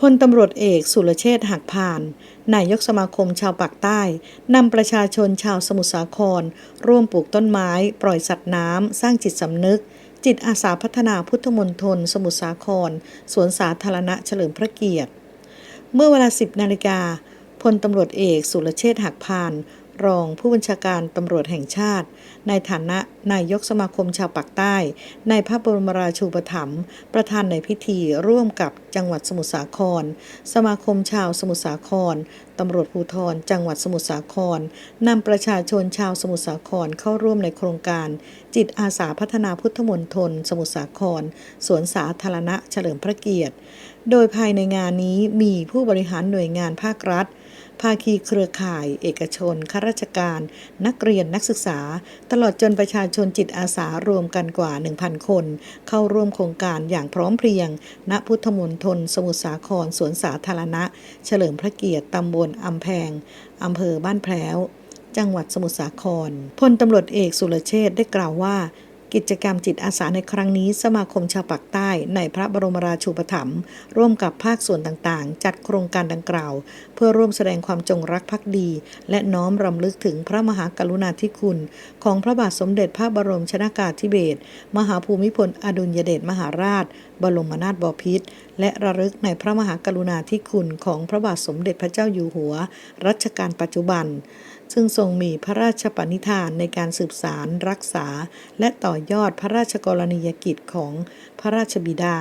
พลตำรวจเอกสุรเชษฐ์หักพาน นายกสมาคมชาวปากใต้นำประชาชนชาวสมุทรสาคร ร่วมปลูกต้นไม้ ปล่อยสัตว์น้ำ สร้างจิตสำนึก จิตอาสาพัฒนาพุทธมณฑลสมุทรสาคร สวนสาธารณะเฉลิมพระเกียรติ เมื่อเวลา 10 นาฬิกาพลตำรวจเอกสุรเชษฐ์หักพาน รองผู้บัญชาการตำรวจแห่งชาติ ในฐานะนายกสมาคมชาวปากใต้ ในพระบรมราชูปถัมภ์ประธานในพิธีร่วมกับจังหวัดสมุทรสาคร สมาคมชาวสมุทรสาครตำรวจภูธรจังหวัดสมุทรสาครนำประชาชนชาวสมุทรสาครเข้าร่วมในโครงการ จิตอาสาพัฒนาพุทธมณฑลสมุทรสาคร สวนสาธารณะเฉลิมพระเกียรติ โดยภายในงานนี้มีผู้บริหารหน่วยงานภาครัฐ ภาคีเครือข่าย เอกชนข้าราชการ นักเรียนนักศึกษา ตลอดจนประชาชนจิตอาสารวมกันกว่า 1,000 คน เข้าร่วมโครงการอย่างพร้อมเพรียง ณพุทธมณฑลสมุทรสาครสวนสาธารณะ เฉลิมพระเกียรติตำบลอำแพงอำเภอบ้านแพร้วจังหวัดสมุทรสาคร พลตำรวจเอกสุรเชษได้กล่าวว่า กิจกรรมจิตอาสาในครั้งนี้สมาคมชาวปากใต้ในพระบรมราชูปถัมภ์ร่วมกับภาคส่วนต่างๆ จัดโครงการดังกล่าว เพื่อร่วมแสดงความจงรักภักดี และน้อมรำลึกถึงพระมหากรุณาธิคุณ ของพระบาทสมเด็จพระบรมชนากาธิเบศรมหาภูมิพลอดุลยเดชมหาราช บรมนาถบพิตรและระลึกในพระมหากรุณาธิคุณของพระบาทสมเด็จพระเจ้าอยู่หัว รัชกาลปัจจุบัน ซึ่งทรงมีพระราชปณิธานในการสืบสารรักษา และต่อยอดพระราชกรณียกิจของพระราชบิดา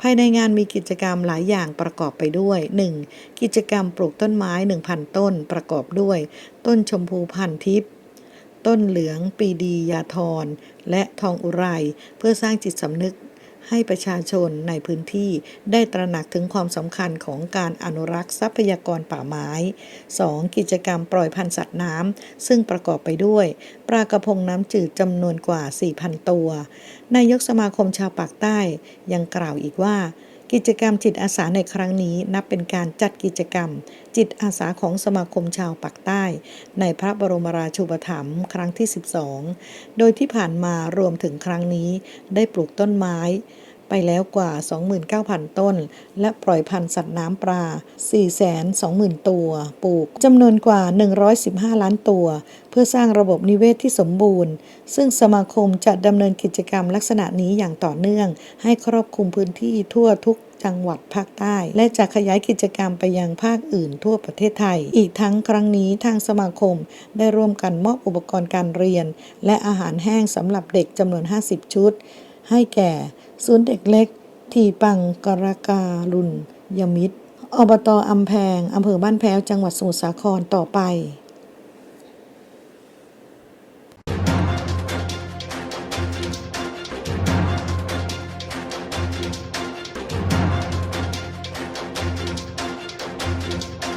ภายในงานมีกิจกรรมหลายอย่างประกอบไปด้วย 1. กิจกรรมปลูกต้นไม้ 1,000 ต้นประกอบด้วย ต้นชมพูพันทิพย์ต้นเหลืองปีดียาทรและทองอุไร เพื่อสร้างจิตสำนึก ให้ประชาชนในพื้นที่ได้ตระหนักถึงความสำคัญของการอนุรักษ์ทรัพยากรป่าไม้ 2. กิจกรรมปล่อยพันธุ์สัตว์น้ำซึ่งประกอบไปด้วย ปลากระพงน้ำจืดจำนวนกว่า 4,000 ตัว นายกสมาคมชาวปากใต้ยังกล่าวอีกว่า กิจกรรมจิตอาสาในครั้งนี้นับเป็นการจัดกิจกรรม จิตอาสาของสมาคมชาวปากใต้ ในพระบรมราชูปถัมภ์ครั้งที่ 12 โดยที่ผ่านมารวมถึงครั้งนี้ได้ปลูกต้นไม้ ไปแล้วกว่า 29,000 ต้น และปล่อยพันธุ์สัตว์น้ำปลา 420,000 ตัว ปลูกจำนวนกว่า 115 ล้านตัว เพื่อสร้างระบบนิเวศที่สมบูรณ์ ซึ่งสมาคมจะดำเนินกิจกรรมลักษณะนี้อย่างต่อเนื่อง ให้ครอบคลุมพื้นที่ทั่วทุกจังหวัดภาคใต้ และจะขยายกิจกรรมไปยังภาคอื่นทั่วประเทศไทย อีกทั้งครั้งนี้ทางสมาคมได้ร่วมกันมอบอุปกรณ์การเรียน และอาหารแห้งสำหรับเด็กจำนวน 50 ชุด ให้แก่ ศูนย์เด็กเล็ก ทีปังกรการุณยมิตรอบตอำแพงอำเภอบ้านแพ้วจังหวัดสมุทรสาครต่อไป